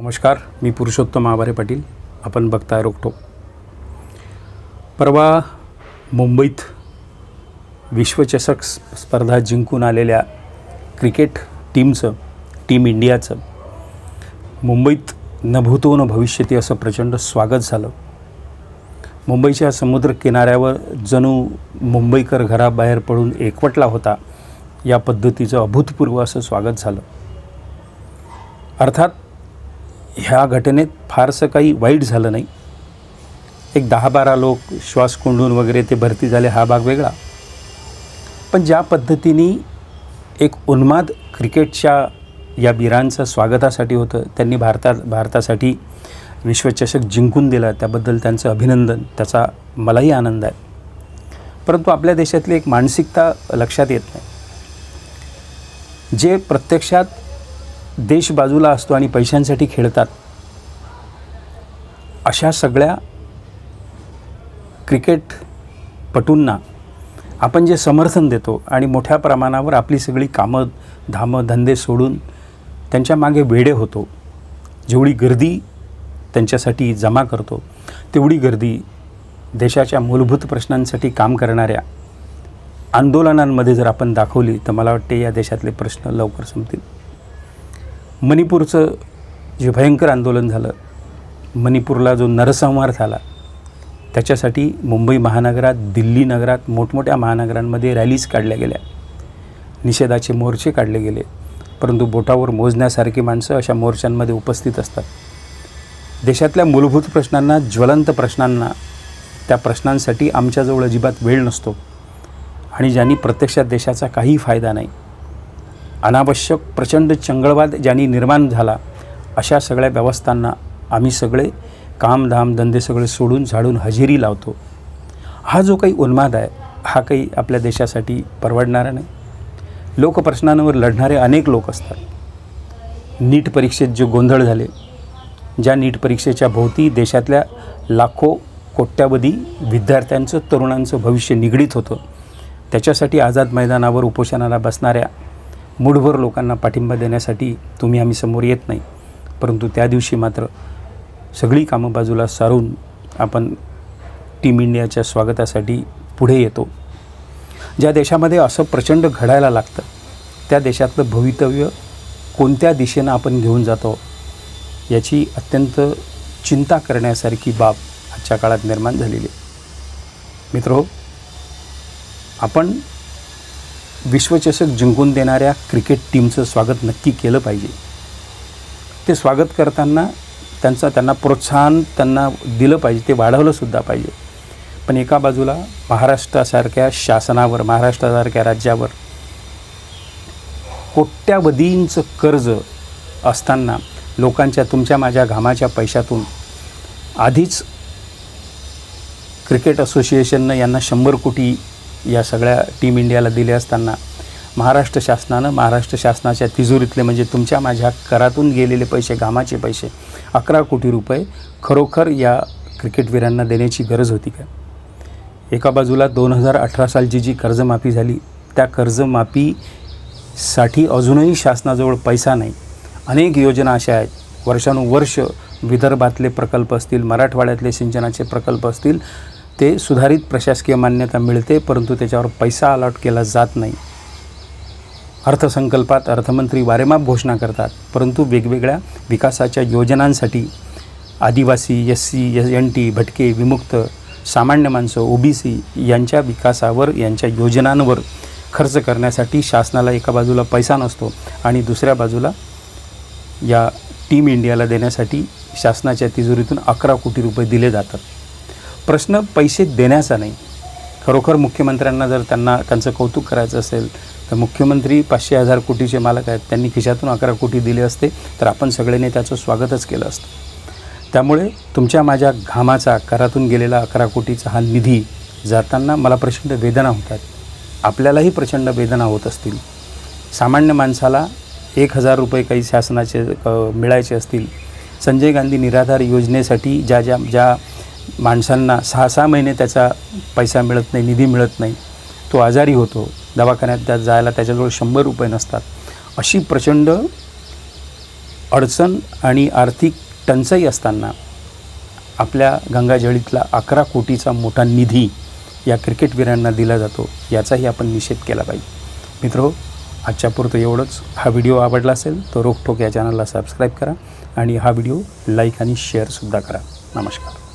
नमस्कार मी पुरुषोत्तम आभारे पाटील. आपण बघताय रोकटो परवा मुंबईत विश्वचषक स्पर्धा जिंकून आलेल्या क्रिकेट टीमचं टीम इंडियाचं मुंबईत न न भविष्यती असं प्रचंड स्वागत झालं. मुंबईच्या समुद्र किनाऱ्यावर जणू मुंबईकर घराबाहेर पडून एकवटला होता या पद्धतीचं अभूतपूर्व असं स्वागत झालं. अर्थात ह्या घटनेत फारसं काही वाईट झालं नाही. एक दहा बारा लोक श्वास कोंडून वगैरे ते भरती झाले हा भाग वेगळा. पण ज्या पद्धतीने एक उन्माद क्रिकेटच्या या वीरांचं स्वागतासाठी होतं त्यांनी भारतात भारतासाठी विश्वचषक जिंकून दिला त्याबद्दल त्यांचं अभिनंदन त्याचा मलाही आनंद आहे. परंतु आपल्या देशातली एक मानसिकता लक्षात येत नाही. जे प्रत्यक्षात देश बाजूला असतो आणि पैशांसाठी खेळतात. अशा सगळ्या क्रिकेटपटूंना आपण जे समर्थन देतो आणि मोठ्या प्रमाणावर आपली सगळी कामं धामं धंदे सोडून त्यांच्या मागे वेडे होतो. जेवढी गर्दी त्यांच्यासाठी जमा करतो तेवढी गर्दी देशाच्या मूलभूत प्रश्नांसाठी काम करणाऱ्या आंदोलनांमध्ये जर आपण दाखवली तर मला वाटते या देशातले प्रश्न लवकर संपतील. मणिपूरचं जे भयंकर आंदोलन झालं मणिपूरला जो नरसंहार झाला त्याच्यासाठी मुंबई महानगरात दिल्ली नगरात मोठमोठ्या महानगरांमध्ये रॅलीज काढल्या गेल्या. निषेधाचे मोर्चे काढले गेले. परंतु बोटावर मोजण्यासारखी माणसं अशा मोर्चांमध्ये उपस्थित असतात. देशातल्या मूलभूत प्रश्नांना ज्वलंत प्रश्नांना त्या प्रश्नांसाठी आमच्याजवळ अजिबात वेळ नसतो. आणि ज्यांनी प्रत्यक्षात देशाचा काही फायदा नाही अनावश्यक प्रचंड चंगळवाद ज्यांनी निर्माण झाला अशा सगळ्या व्यवस्थांना आम्ही सगळे कामधाम धंदे सगळे सोडून झाडून हजेरी लावतो. हा जो काही उन्माद आहे हा काही आपल्या देशासाठी परवडणारा नाही. लोकप्रश्नांवर लढणारे अनेक लोक असतात. नीट परीक्षेत जे गोंधळ झाले ज्या नीट परीक्षेच्या भोवती देशातल्या लाखो कोट्यावधी विद्यार्थ्यांचं तरुणांचं भविष्य निगडीत होतं त्याच्यासाठी आझाद मैदानावर उपोषणाला बसणाऱ्या मूठभर लोकांना पाठिंबा देण्यासाठी तुम्ही आम्ही समोर येत नाही. परंतु त्या दिवशी मात्र सगळी कामं बाजूला सारून आपण टीम इंडियाच्या स्वागतासाठी पुढे येतो. ज्या देशामध्ये असं प्रचंड घडायला लागतं त्या देशातलं भवितव्य कोणत्या दिशेनं आपण घेऊन जातो याची अत्यंत चिंता करण्यासारखी बाब आजच्या काळात निर्माण झालेली आहे. मित्र आपण विश्वचषक जिंकून देणाऱ्या क्रिकेट टीमचं स्वागत नक्की केलं पाहिजे. ते स्वागत करताना त्यांचा त्यांना प्रोत्साहन त्यांना दिलं पाहिजे ते वाढवलंसुद्धा पाहिजे. पण एका बाजूला महाराष्ट्रासारख्या शासनावर महाराष्ट्रासारख्या राज्यावर कोट्यावधींचं कर्ज असताना लोकांच्या तुमच्या माझ्या घामाच्या पैशातून आधीच क्रिकेट असोसिएशननं यांना शंभर कोटी या सगळ्या टीम इंडियाला दिले असताना महाराष्ट्र शासनानं महाराष्ट्र शासनाच्या तिजोरीतले म्हणजे तुमच्या माझ्या करातून गेलेले पैसे घामाचे पैसे अकरा कोटी रुपये खरोखर या क्रिकेटवीरांना देण्याची गरज होती का? एका बाजूला दोन हजार अठरा सालची जी कर्जमाफी झाली त्या कर्जमाफीसाठी अजूनही शासनाजवळ पैसा नाही. अनेक योजना अशा आहेत. वर्षानुवर्ष विदर्भातले प्रकल्प असतील मराठवाड्यातले सिंचनाचे प्रकल्प असतील ते सुधारित प्रशासकीय मान्यता मिळते परंतु त्याच्यावर पैसा अलॉट केला जात नाही. अर्थसंकल्पात अर्थमंत्री वारेमाप घोषणा करतात परंतु वेगवेगळ्या विकासाच्या योजनांसाठी आदिवासी S C S N T भटके विमुक्त सामान्य माणसं ओ बी सी यांच्या विकासावर यांच्या योजनांवर खर्च करण्यासाठी शासनाला एका बाजूला पैसा नसतो आणि दुसऱ्या बाजूला या टीम इंडियाला देण्यासाठी शासनाच्या तिजोरीतून अकरा कोटी रुपये दिले जातात. प्रश्न पैसे देण्याचा नाही. खरोखर मुख्यमंत्र्यांना जर त्यांना त्यांचं कौतुक करायचं असेल तर मुख्यमंत्री पाचशे हजार कोटीचे मालक आहेत. त्यांनी खिशातून अकरा कोटी दिले असते तर आपण सगळ्यांनी त्याचं स्वागतच केलं असतं. त्यामुळे तुमच्या माझ्या घामाचा करातून गेलेला अकरा कोटीचा हा निधी जाताना मला प्रचंड वेदना होतात आपल्यालाही प्रचंड वेदना होत असतील. सामान्य माणसाला एक हजार रुपये काही शासनाचे मिळायचे असतील. संजय गांधी निराधार योजनेसाठी ज्या ज्या ज्या माणसांना सहा सहा महिने त्याचा पैसा मिळत नाही निधी मिळत नाही. तो आजारी होतो. दवाखान्यात त्या जायला त्याच्याजवळ शंभर रुपये नसतात. अशी प्रचंड अडचण आणि आर्थिक टंचाई असताना आपल्या गंगाजळीतला अकरा कोटीचा मोठा निधी या क्रिकेटवीरांना दिला जातो. याचाही आपण निषेध केला पाहिजे. मित्रो हो, आजच्यापुरतं एवढंच. हा व्हिडिओ आवडला असेल तर रोखोक या चॅनलला सबस्क्राईब करा आणि हा व्हिडिओ लाईक आणि शेअरसुद्धा करा. नमस्कार.